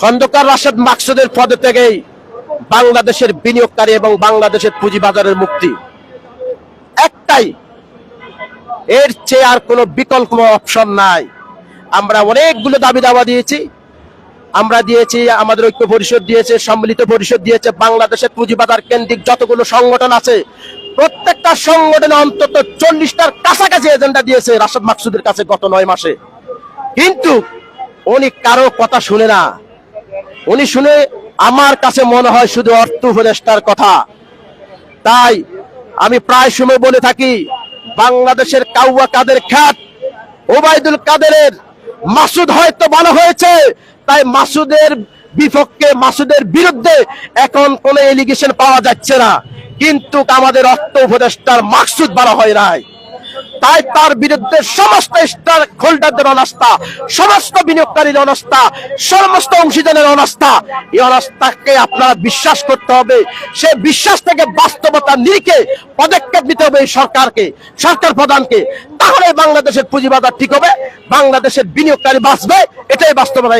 খন্দকার রাশেদ মাকসুদের পদে থেকেই বাংলাদেশের বিনিয়োগকারী এবং বাংলাদেশের পুঁজিবাজারের মুক্তি। একটাই, এর চেয়ে আর কোনো বিকল্প অপশন নাই। আমরা অনেকগুলো দাবি দাবা দিয়েছি। আমরা দিয়েছি, আমাদের ঐক্য পরিষদ দিয়েছে, সম্মিলিত পরিষদ দিয়েছে, বাংলাদেশের পুঁজিবাজার কেন্দ্রিক যতগুলো সংগঠন আছে, প্রত্যেকটা সংগঠনে অন্তত চল্লিশটার কাছাকাছি এজেন্ডা দিয়েছে রাশেদ মাকসুদের কাছে গত নয় মাসে। কিন্তু উনি কারও কথা শুনে না। উনি শুনে আমার কাছে মনে হয় শুধু অর্থ উপদেষ্টার কথা। তাই আমি প্রায় সময় বলে থাকি, বাংলাদেশের কাউয়া কাদের খ্যাত, ওবায়দুল কাদেরের মাসুদ হয়তো ভালো হয়েছে, তাই মাসুদের বিপক্ষে, মাসুদের বিরুদ্ধে এখন কোন এলিগেশন পাওয়া যাচ্ছে না। কিন্তু আমাদের অর্থ উপদেষ্টার মাকসুদ ভালো হয় নাই। তাই তার বিরুদ্ধে সমস্ত স্টার হোল্ডারদের অনাস্থা, সমস্ত বিনিয়োগকারীর অনাস্থা, সমস্ত অংশীদারের অনাস্থা, এই অনাস্থাকে আপনারা বিশ্বাস করতে হবে। সে বিশ্বাস থেকে বাস্তবতা নিরিখে পদক্ষেপ নিতে হবে এই সরকারকে, সরকার প্রধানকে। তাহলে বাংলাদেশের পুঁজিবাজার ঠিক হবে, বাংলাদেশের বিনিয়োগকারী বাঁচবে, এটাই বাস্তবতা।